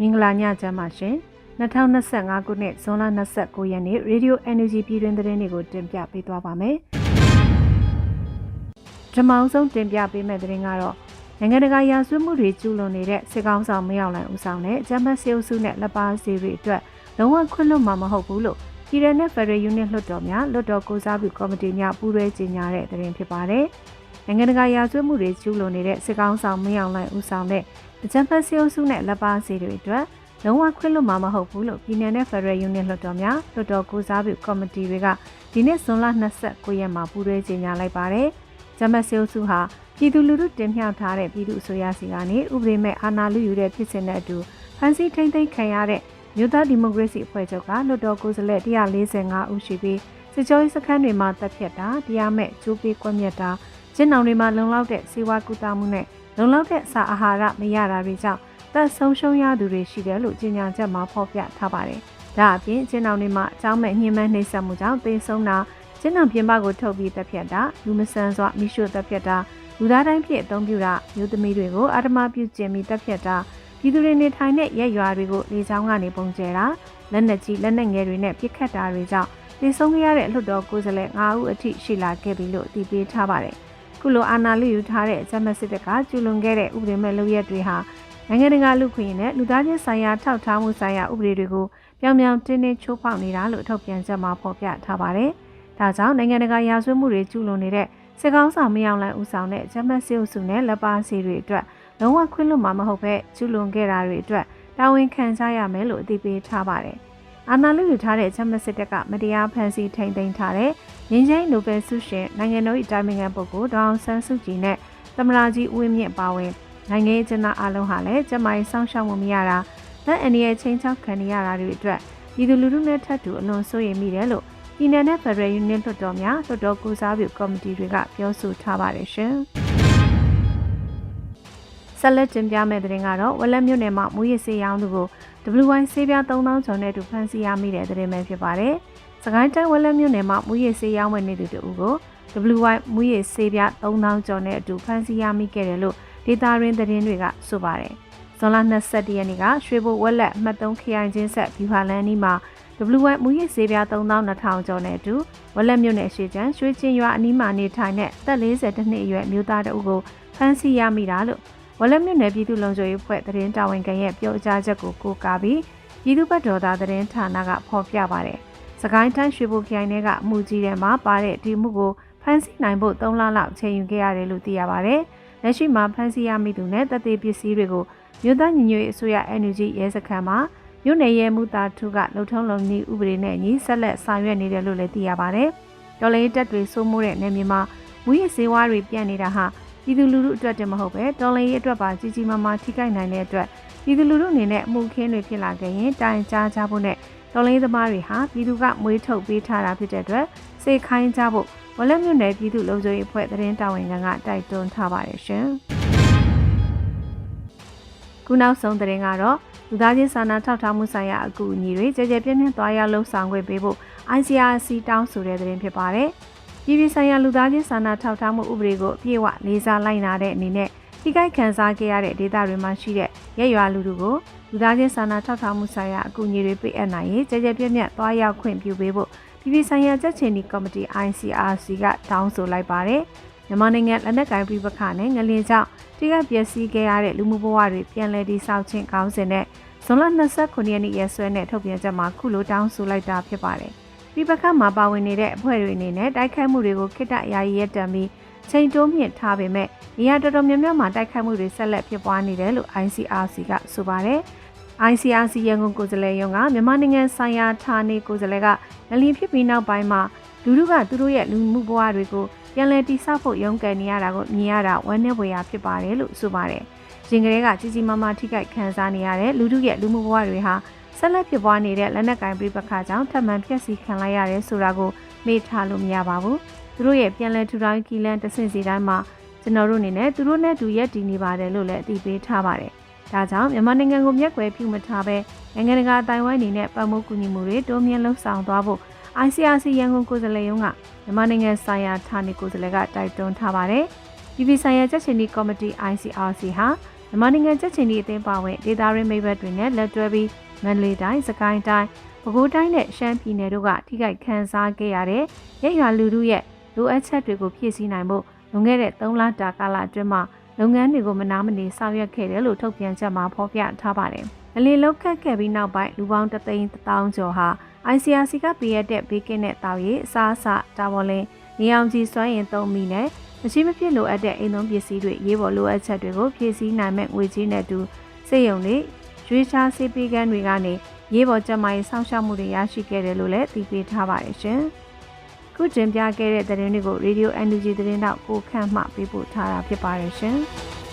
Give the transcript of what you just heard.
မင်္ဂလာညချမ်းပါရှင်2025ခုနှစ်ဇွန်လ29ရက်နေ့ Radio Energy ပြည်တွင်သတင်းတွေကိုတင်ပြပေးသွားပါမယ်။ဓမ္မအောင်ဆုံးတင်ပြပေးမယ့်သတင်းကတော့နိုင်ငံတကာရာဇဝတ်မှုတွေကျူးလွန်နေတဲ့စစ်ကောင်းဆောင်မရောက်လိုင်ဦးဆောင်တဲ့ဂျမတ်စေအုပ်စုနဲ့လက်ပါစီတွေအတွက်လုံးဝခွင့်လွှတ်မှာမဟုတ်ဘူးလို့ပြည်ရနဲ့ Federal Unit လွှတ်တော်များလွှတ်တော်ကိုစားပြုကော်မတီများပူးတွဲကြေညာတဲ့သတင်းဖြစ်ပါတယ်။နိုင်ငံတကာရာဇဝတ်မှုတွေကျူးလွန်နေတဲ့စစ်ကောင်းဆောင်မရောက်လိုင်ဦးဆောင်တဲ့ အကြံဖက်စီအုပ်စုနဲ့လက်ပါစီတွေအတွက်လုံးဝခွင့်လွှတ်မှာမဟုတ်ဘူးလို့ပြည်내နဲ့ Federal Unit လွှတ်တော်များလွှတ်တော်ကိုစားပြုကော်မတီတွေကဒီနေ့ဇွန်လ29ရက်မှာပူးတွဲကြေညာလိုက်ပါတယ်။ဂျမတ်စီအုပ်စုဟာပြည်သူလူထုတင်မြှောက်ထားတဲ့ပြည်သူအစိုးရစီကနေဥပဒေမဲ့အာဏာလုယူတဲ့ဖြစ်စဉ်နဲ့အတူဖန်ဆီးထိမ့်သိမ်းခံရတဲ့မြို့သားဒီမိုကရေစီအဖွဲ့ချုပ်ကလွှတ်တော်ကိုယ်စားလှယ်145ဦးရှိပြီးစစ်ကြောရေးစခန်းတွေမှာတပ်ဖြတ်တာတရားမဲ့ကျိုးပေးကွက်မြက်တာကျင်းအောင်တွေမှာလုံလောက်တဲ့စေဝါကူတာမှုနဲ့ လုံလောက်တဲ့စာအာဟာရမရတာတွေကြောင့်သက်ဆုံးရှုံးရသူတွေရှိတယ်လို့ကြေညာချက်မှာဖော်ပြထားပါတယ်။ဒါအပြင်ကျင်းအောင်တွေမှာအကြောင်းမဲ့ညှဉ်းပန်းနှိပ်စက်မှုကြောင့်သေဆုံးတာကျင်းအောင်ပြင်ပကိုထုတ်ပြီးတပ်ဖြတ်တာလူမဆန်စွာမိရှုတပ်ဖြတ်တာလူသားတိုင်းဖြစ်အသုံးပြုတာမျိုးသမီးတွေကိုအာဓမပြုကျင့်ပြီးတပ်ဖြတ်တာပြည်သူတွေနေထိုင်တဲ့ရက်ရွာတွေကိုလေကြောင်းကနေပုံကျဲတာလက်နက်ကြီးလက်နက်ငယ်တွေနဲ့ပစ်ခတ်တာတွေကြောင့်သေဆုံးခဲ့ရတဲ့လွှတ်တော်ကိုယ်စားလှယ်9ဦးအထိရှိလာခဲ့ပြီလို့အတည်ပြုထားပါတယ်။ ခုလိုအာဏာလုယူထားတဲ့ဂျမတ်စစ်တပ်ကကျူးလွန်ခဲ့တဲ့ဥပဒေမဲ့လုပ်ရက်တွေဟာနိုင်ငံတကာလူခွင့်နဲ့လူသားချင်းဆိုင်ရာထောက်ထားမှုဆိုင်ရာဥပဒေတွေကိုပြောင်ပြောင်တင်းတင်းချိုးဖောက်နေတာလို့ထုတ်ပြန်ချက်မှာဖော်ပြထားပါတယ်။ဒါကြောင့်နိုင်ငံတကာရာဇဝတ်မှုတွေကျူးလွန်နေတဲ့စစ်ကောင်းဆောင်မယောင်လိုင်ဦးဆောင်တဲ့ဂျမတ်စစ်အုပ်စုနဲ့လက်ပါစီတွေအတွက်လုံးဝခွင့်လွှတ်မှာမဟုတ်ပဲကျူးလွန်ခဲ့တာတွေအတွက်တာဝန်ခံကြရမယ်လို့အသိပေးထားပါတယ်။ အာဏာလုယူထားတဲ့ဂျမတ်စစ်တပ်ကမတရားဖန်ဆီးထိန်သိမ်းထားတဲ့ငင်းချင်းနိုဘယ်ဆုရှင်နိုင်ငံတော်၏တာမင်ခံပုဂ္ဂိုလ်ဒေါအောင်ဆန်းစုကြည်နဲ့သမရာကြီးဦးဝင်းမြင့်ပါဝင်နိုင်ငံရေးကျဏအလုံးဟာလည်းကျမိုင်းစောင့်ရှောက်မှုမရတာလက်အန်ဒီရဲ့ချင်းချောက်ခံရတာတွေအတွက်ပြည်သူလူထုနဲ့ထပ်တူအလွန်စိုးရိမ်မိတယ်လို့ပြည်내နဲ့ Federal Union လွှတ်တော်များလွှတ်တော်ကူစားပြုကော်မတီတွေကပြောဆိုထားပါတယ်ရှင်။ ဆက်လက်တင်ပြမယ့်တဲ့ရင်ကတော့ဝက်လက်မြို့နယ်မှာမူရစ်စေးရောင်းသူကို WY ဆေးပြား3000ကျော်နဲ့တူဖမ်းဆီးရမိတဲ့တဲ့ရင်ပဲဖြစ်ပါတယ်။စကိုင်းတိုင်းဝက်လက်မြို့နယ်မှာမူရစ်စေးရောင်းဝယ်နေသူတို့ကို WY မူရစ်ဆေးပြား3000ကျော်နဲ့အတူဖမ်းဆီးရမိခဲ့တယ်လို့ဒေတာရင်းသတင်းတွေကဆိုပါတယ်။ဇွန်လ22ရက်နေ့ကရွှေဘိုဝက်လက်မှတ်3ခရိုင်ချင်းဆက်ဗျူဟာလန်နီမှာ W1 မူရစ်ဈေးပြား3200ကျော်နဲ့အတူဝက်လက်မြို့နယ်ရှိချမ်းရွှေချင်းရွာအနီးမှာနေထိုင်တဲ့သက်40နှစ်အရွယ်မျိုးသားတအုပ်ကိုဖမ်းဆီးရမိတာလို့ ဝက်လက်မြို့နယ်ပြည်သူ့လုံခြုံရေးဖွဲ့သတင်းတာဝန်ခံရဲ့ပြောကြားချက်ကိုကိုးကားပြီးပြည်သူ့ဘက်တော်သားသတင်းဌာနကဖော်ပြပါတယ်။စကိုင်းတိုင်းရွှေဘိုခရိုင်ထဲကအမှုကြီးထဲမှာပါတဲ့ဒီမှုကိုဖမ်းဆီးနိုင်ဖို့3လလောက်ချိန်ယူခဲ့ရတယ်လို့သိရပါတယ်။လက်ရှိမှာဖမ်းဆီးရမိသူနဲ့တပ်သေးပစ္စည်းတွေကိုမြို့သားညီညွတ်ရေးအစိုးရ NUG ရဲစခန်းမှာမြို့နယ်ရဲမှုသားထုကလှုပ်ထုံးလုံနည်းဥပဒေနဲ့ညီဆက်လက်ဆောင်ရွက်နေတယ်လို့လည်းသိရပါဗျ။တော်လေးတက်တွေစိုးမိုးတဲ့နေမြေမှာမူရစ်စေဝါတွေပြန့်နေတာဟာ ပြည်သူလူထုအတွက်တည်းမဟုတ်ပဲတော်လေးအတွက်ပါကြီးကြီးမားမားထိခိုက်နိုင်တဲ့အတွက်ပြည်သူလူထုအနေနဲ့အမှုခင်းတွေဖြစ်လာခဲ့ရင်တိုင်ကြားကြဖို့နဲ့တော်လေးသမားတွေဟာပြည်သူကမွေးထုတ်ပေးထားတာဖြစ်တဲ့အတွက်စေခိုင်းကြဖို့ဝလက်မြို့နယ်ပြည်သူ့လုံခြုံရေးအဖွဲ့သတင်းတာဝန်ခံကတိုက်တွန်းထားပါတယ်ရှင်။ခုနောက်ဆုံးသတင်းကတော့လူသားချင်းစာနာထောက်ထားမှုဆိုင်ရာအကူအညီတွေကြကြပြည့်ပြည့်သွားရောက်လှုပ်ဆောင်ခွင့်ပေးဖို့ ICRC တောင်းဆိုတဲ့သတင်းဖြစ်ပါတယ်။ ပြည်ပဆိုင်ရာလူသားချင်းစာနာထောက်ထားမှုဥပဒေကိုအပြည့်အဝလေးစားလိုက်နာတဲ့အနေနဲ့ထိခိုက်ခံစားခဲ့ရတဲ့ဒေသတွေမှာရှိတဲ့ရက်ရွာလူထုကိုလူသားချင်းစာနာထောက်ထားမှုဆိုင်ရာအကူအညီတွေပေးအပ်နိုင်ရေးကြကြပြည့်ပြည့်သွားရောက်ခွင့်ပြုပေးဖို့ပြည်ပဆိုင်ရာကြက်ချင်ဒီကော်မတီ ICRC ကတောင်းဆိုလိုက်ပါတယ်။မြန်မာနိုင်ငံလက်နက်ကိုင်ပြည်ပခနဲ့ငလင်းကြောင့်တိကပျက်စီးခဲ့ရတဲ့လူမှုဘဝတွေပြန်လည်တည်ဆောက်ခြင်းကောင်းစဉ်နဲ့ဇွန်လ29ရက်နေ့ရက်စွဲနဲ့ထုတ်ပြန်ချက်မှာခုလိုတောင်းဆိုလိုက်တာဖြစ်ပါတယ်။ ပြည်ပခမှာပါဝင်နေတဲ့အဖွဲ့တွေအနေနဲ့တိုက်ခိုက်မှုတွေကိုခိတ္တယာယီရပ်တန့်ပြီးချိန်တိုးမြင့်ထားပေမဲ့နေရာတော်တော်များများမှာတိုက်ခိုက်မှုတွေဆက်လက်ဖြစ်ပွားနေတယ်လို့ ICRC ကဆိုပါတယ်။ ICRC ရန်ကုန်ကိုယ်စားလှယ်ရုံးကမြန်မာနိုင်ငံဆိုင်ရာဌာနေကိုယ်စားလှယ်ကငလျင်ဖြစ်ပြီးနောက်ပိုင်းမှာလူလူကသူတို့ရဲ့လူမှုဘဝတွေကိုပြန်လည်တိစောက်ဖို့ရုန်းကန်နေရတာကိုမြင်ရတာဝမ်းနည်းဖွယ်ရာဖြစ်ပါတယ်လို့ဆိုပါတယ်။ရင်ကလေးကကြီးကြီးမားမားထိခိုက်ခံစားနေရတဲ့လူထုရဲ့လူမှုဘဝတွေဟာ ဆက်လက်ဖြစ်ပွားနေတဲ့လက်နက်ကင်ပြပခါကြောင့်ထပ်မံဖျက်ဆီးခံလိုက်ရတယ်ဆိုတာကိုမေ့ထားလို့မရပါဘူး။သူတို့ရဲ့ပြန်လည်ထူထောင်ကီလန်တဆင့်စီတိုင်းမှာကျွန်တော်တို့အနေနဲ့သူတို့နဲ့တူရက်တည်နေပါတယ်လို့လည်းအသိပေးထားပါတယ်။ဒါကြောင့်မြန်မာနိုင်ငံကိုမျက်ကွယ်ပြုမထားဘဲနိုင်ငံတကာအတိုင်းဝိုင်းအနေနဲ့ပတ်မိုးကူညီမှုတွေတိုးမြင့်လှုပ်ဆောင်သွားဖို့ ICRC ရန်ကုန်ကိုယ်စားလှယ်ရုံးကမြန်မာနိုင်ငံဆိုင်ရာဌာနေကိုယ်စားလှယ်ကတိုက်တွန်းထားပါတယ်။ပြည်ပဆိုင်ရာချက်ချင်းဒီကော်မတီ ICRC ဟာ မမြန်မာနိုင်ငံချက်ချင်းဒီအသင်းပါဝင်ဒေသရင်းမိဘတွေနဲ့လက်တွဲပြီးမန္တလေးတိုင်းစကိုင်းတိုင်းပဲခူးတိုင်းနဲ့ရှမ်းပြည်နယ်တို့ကထိခိုက်ခံစားခဲ့ရတဲ့ရရွာလူထုရဲ့လိုအပ်ချက်တွေကိုဖြည့်ဆည်းနိုင်ဖို့လွန်ခဲ့တဲ့3လတာကာလအတွင်းမှာလုပ်ငန်းတွေကိုမနာမနေဆောင်ရွက်ခဲ့တယ်လို့ထုတ်ပြန်ချက်မှာဖော်ပြထားပါတယ်။အလီလောက်ခတ်ခဲ့ပြီးနောက်ပိုင်းလူပေါင်းတသိန်းတောင်းကျော်ဟာ ICRC ကပေးရတဲ့ဘေးကင်းတဲ့တောက်ရည်အစားအစာတာဝန်လင်းနေအောင်ကြီးစွမ်းရင်သုံးမိနဲ့ မရှိမဖြစ်လိုအပ်တဲ့အိမ်သုံးပစ္စည်းတွေရေးပေါ်လိုအပ်ချက်တွေကိုဖြည့်ဆည်းနိုင်မဲ့ငွေကြေးနဲ့တူစိတ်ယုံလေးရွေးချားစေးပေးကမ်းတွေကနေရေးပေါ်ကျန်းမာရေးစောင့်ရှောက်မှုတွေရရှိခဲ့တယ်လို့လည်းသိပေးထားပါတယ်ရှင်။ခုတင်ပြခဲ့တဲ့သတင်းတွေကို Radio NUG သတင်းတော့ကိုခန့်မှပေးပို့ထားတာဖြစ်ပါတယ်ရှင်။